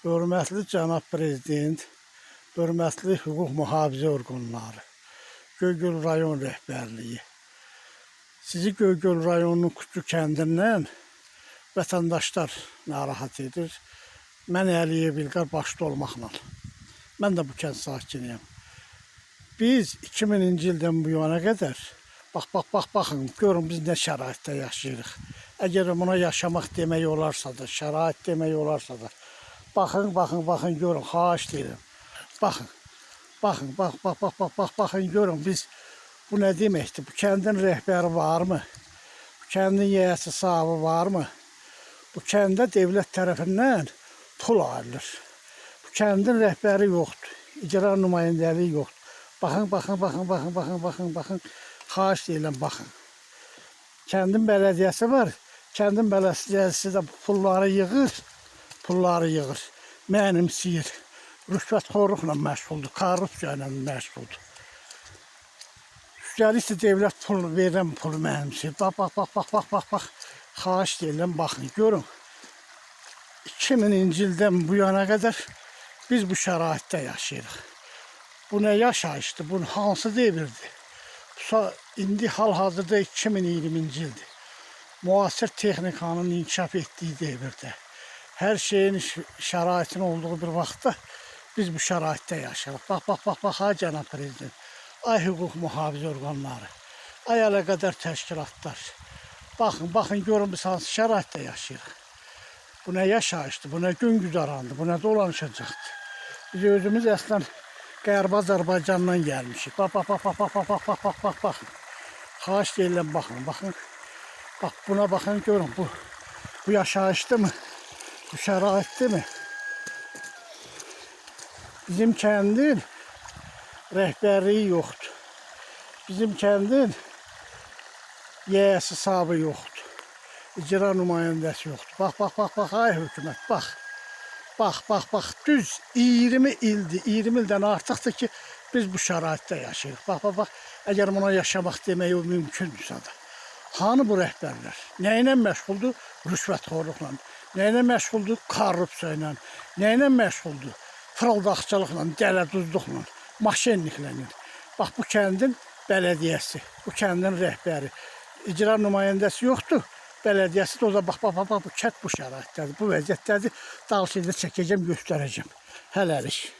Hörmətli cənab prezident, hörmətli hüquq mühafizə orqanları, Göygöl rayon rəhbərliyi. Sizi Göygöl rayonunun Kutlu kəndindən vətəndaşlar narahat edir. Mən Əliyev İlqar başda olmaqla. Mən də bu kənd sakiniyəm. Biz 2000-ci ildən bu yana qədər bax bax bax baxın görün biz nə şəraitdə yaşayırıq. Əgər buna yaşamaq demək olarsa da, şərait demək olarsa da Bakın bakın bakın görün haş dedim. Bakın. Bakın bak bak bak bak bak bakın görün biz bu ne demekti? Bu kendin rehberi var mı? Bu kendin yeyesi sahibi var mı? Bu kendi devlet tarafından pul alır. Bu kendin rehberi yoktur. İcra numayəndəliyi yoxdur. Baxın, baxın, baxın, baxın, baxın, baxın, baxın. Xahiş deyirəm, baxın. Kəndin bələdiyyəsi var. Kəndin bələdiyyəsi də pulları yığır. Pulları yığır. Mənimsiyir. Rüşvətxorluqla məşğuldur. Korrupsiya ilə məşğuldur. Üstəlik də dövlət pul verən pulu mənimsiyir. Bax, bax, bax, bax, bax, bax, bax. Xahiş edirəm, baxın, görün. 2000-ci ildən bu yana qədər biz bu şəraitdə yaşayırıq. Bu nə yaşayışdır? Bu hansı devirdir? İndi hal-hazırda 2020-ci ildir. Müasir texnikanın inkişaf etdiyi devirdə. Hər şeyin ş- şəraitin olduğu bir vaxtda biz bu şəraitdə yaşayırıq. Bax, bax, bax, bax, ha cənab prezident. Ay hüquq mühafizə orqanları. Ay əlaqədar təşkilatlar. Baxın, baxın görün biz hansı şəraitdə yaşayırıq. Bu nə yaşayışdır, bu nə gün güzarandır, bu nə dolanışacaqdır. Biz özümüz əslən Qərbi Azərbaycandan gəlmişik. Bax, bax, bax, bax, bax, bax, bax, bax, bax, bax, baxın. Xahiş deyirəm, baxın, baxın. Bax, buna baxın, görün, bu, bu yaşayışdırmı? Bu şəraitdirmi? Bizim kəndin rəhbərliyi yoxdur. Bizim kəndin yiyəsi sabı yoxdur. İcra nümayəndəsi yoxdur. Bax, bax, bax, bax, ay hökumət, bax. Bax, bax, bax, düz 20 ildir, 20 ildən artıqdır ki, biz bu şəraitdə yaşayırıq. Bax, bax, bax, əgər buna yaşamaq demək o mümkündürsə də. Hanı bu rəhbərlər? Nə ilə məşğuldur? Rüşvətxorluqla. İlə məşğuldur? Korrupsiya ilə. İlə məşğuldur? Fırıldaqçılıqla, dələduzluqla, maşenliklə. Bax bu kəndin bələdiyyəsi, bu kəndin rəhbəri. İcra nümayəndəsi yoxdur. Bələdiyyəsi də o da bax, bax, bax, bu kənd bu şəraitdədir, bu vəziyyətdədir. Dalşında çəkəcəm, göstərəcəm. Hələlik.